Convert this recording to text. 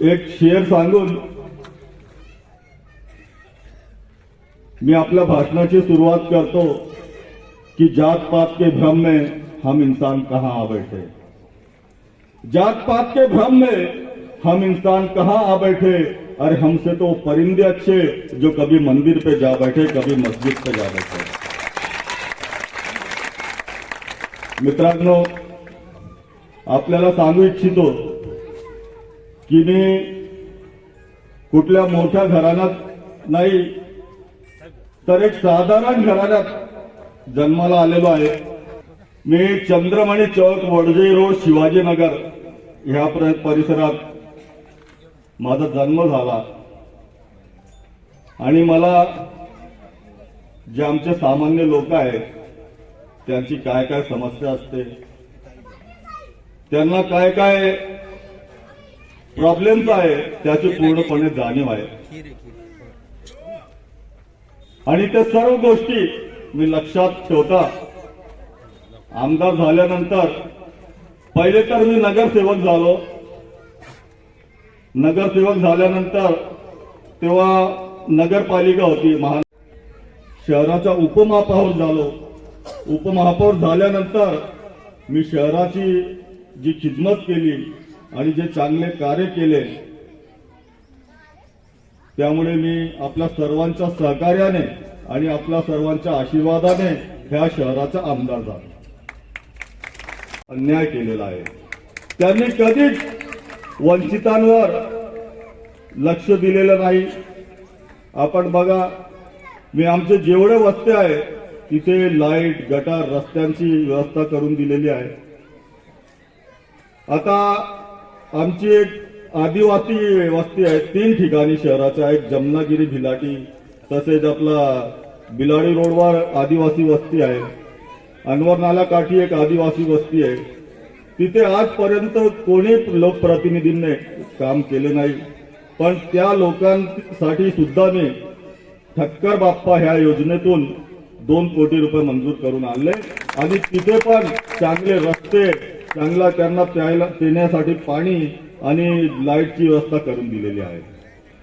एक शेर सांगून मी आपल्या भाषणाची सुरुवात करतो कि जात पात के भ्रम में हम इंसान कहाँ आ बैठे? जात पात के भ्रम में हम इंसान कहाँ आ बैठे? अरे हमसे तो परिंदे अच्छे जो कभी मंदिर पे जा बैठे, कभी मस्जिद पे जा बैठे। मित्रांनो, आपल्याला सांगू इच्छितो की मी कुठल्या मोठ्या घराण्यात नाही तर एक साधारण घराण्यात जन्माला आलेलो आहे. मी चंद्रमणी चौक वडजे रोड शिवाजीनगर ह्या परिसरात माझा जन्म झाला. आणि मला जे आमचे सामान्य लोक आहेत त्यांची काय काय समस्या असते त्यांना काय काय प्रॉब्लेम्स आहे? त्याची पूर्णपणे जाणीव आहे. आणि त्या सर्व गोष्टी मी लक्षात ठेवता आमदार झाल्यानंतर पहिले तर मी नगरसेवक झालो. नगरसेवक झाल्यानंतर तेव्हा नगरपालिका होती महा शहराचा उपमहापौर झालो. उपमहापौर झाल्यानंतर मी शहराची जी खिदमत केली आणि जे चांगले कार्य केले त्यामुळे मी आपल्या सर्वांच्या सहकार्याने आणि आपल्या सर्वांच्या आशीर्वादाने ह्या शहराचा आमदार झालो. अन्याय केलेला आहे. त्यांनी कधीच वंचितांवर लक्ष दिलेलं नाही. आपण बघा मी आमचे जेवढे वस्ते आहे तिथे लाइट गटार रस्त्यांची व्यवस्था करून दिलेली आहे. आता आमची एक आदिवासी वस्ती आहे. तीन ठिकाणी शहराच्या एक जमनागिरी भिलाटी तसेच आपला बिलाडी रोडवर आदिवासी वस्ती आहे. अनवर नाला काठी एक आदिवासी वस्ती आहे. तिथे आजपर्यंत कोणी लोकप्रतिनिधींनी काम केले नाही. पण त्या लोकांसाठी सुद्धा मी ठक्कर बाप्पा ह्या योजनेतून दोन कोटी रुपये मंजूर करून आणले. आणि तिथे पण चांगले रस्ते चांगला त्यांना प्यायला पिण्यासाठी पाणी आणि लाईटची व्यवस्था करून दिलेली आहे.